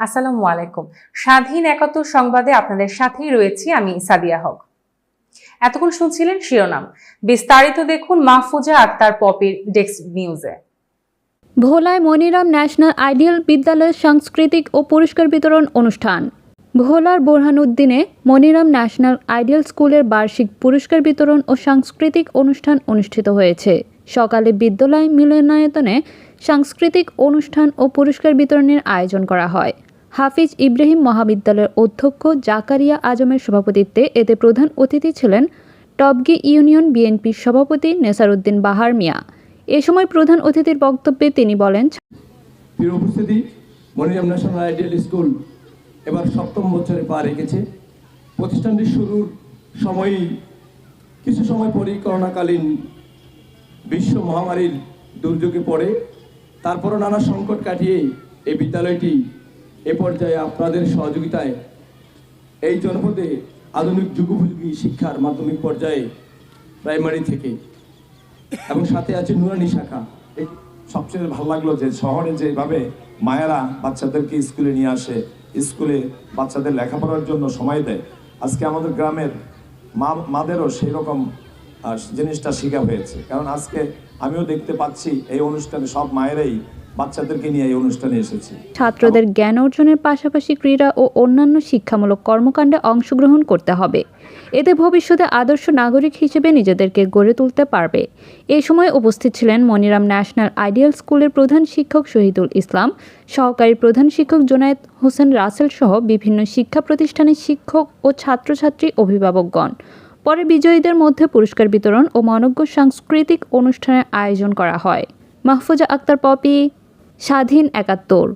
আসসালামু আলাইকুম। স্বাধীন একাত্তর সংবাদে আপনাদের সাথেই রয়েছি আমি সাদিয়া হক। এতক্ষণ শুনছিলেন শিরোনাম। বিস্তারিত দেখুন মাহফুজা আক্তার পপির ডেস্ক নিউজে। ভোলায় মনিরাম ন্যাশনাল আইডিয়াল বিদ্যালয়ের সাংস্কৃতিক ও পুরস্কার বিতরণ অনুষ্ঠান। ভোলার বোরহানুদ্দিনে মনিরাম ন্যাশনাল আইডিয়াল স্কুলের বার্ষিক পুরস্কার বিতরণ ও সাংস্কৃতিক অনুষ্ঠান অনুষ্ঠিত হয়েছে। সকালে বিদ্যালয় মিলনায়তনে সাংস্কৃতিক অনুষ্ঠান ও পুরস্কার বিতরণের আয়োজন করা হয়। হাফিজ ইব্রাহিম মহাবিদ্যালয়ের অধ্যক্ষ জাকারিয়া আজমের সভাপতিত্বে এতে প্রধান অতিথি ছিলেন টবগি ইউনিয়ন বিএনপির সভাপতি নেসারউদ্দিন বাহার মিয়া। এ সময় প্রধান অতিথির বক্তব্যে তিনি বলেন স্কুল এবার সপ্তম বছরে পা রেখেছে। প্রতিষ্ঠানটি শুরুর সময়ই, কিছু সময় পরেই করোনাকালীন বিশ্ব মহামারীর দুর্যোগে পড়ে। তারপরও নানা সংকট কাটিয়ে এই বিদ্যালয়টি এ পর্যায়ে আপনাদের সহযোগিতায় এই জনপদে আধুনিক যুগোপযোগী শিক্ষার মাধ্যমিক পর্যায়ে প্রাইমারি থেকে। এবং সাথে আছে নুরানি শাখা। এই সবচেয়ে ভালো লাগল যে শহরে যেভাবে মায়েরা বাচ্চাদেরকে স্কুলে নিয়ে আসে, স্কুলে বাচ্চাদের লেখাপড়ার জন্য সময় দেয়, আজকে আমাদের গ্রামের মা, মাদেরও সেই রকম জিনিসটা শেখা হয়েছে। কারণ আজকে আমিও দেখতে পাচ্ছি এই অনুষ্ঠানে সব মায়েরাই বাচ্চাদেরকে নিয়ে এই অনুষ্ঠানে এসেছে। ছাত্রদের জ্ঞান অর্জনের পাশাপাশি ক্রীড়া ও অন্যান্য শিক্ষামূলক কর্মকাণ্ডে অংশগ্রহণ করতে হবে। এতে ভবিষ্যতে আদর্শ নাগরিক হিসেবে নিজেদেরকে গড়ে তুলতে পারবে। এ সময় উপস্থিত ছিলেন মনিরাম ন্যাশনাল আইডিয়াল স্কুলের প্রধান শিক্ষক শহীদুল ইসলাম, সহকারী প্রধান শিক্ষক জোনায়েদ হোসেন রাসেল সহ বিভিন্ন শিক্ষা প্রতিষ্ঠানের শিক্ষক ও ছাত্রছাত্রী অভিভাবকগণ। পরে বিজয়ীদের মধ্যে পুরস্কার বিতরণ ও মনজ্ঞ সাংস্কৃতিক অনুষ্ঠানের আয়োজন করা হয়। মাহফুজা আক্তার পপি স্বাধীন একাত্তর।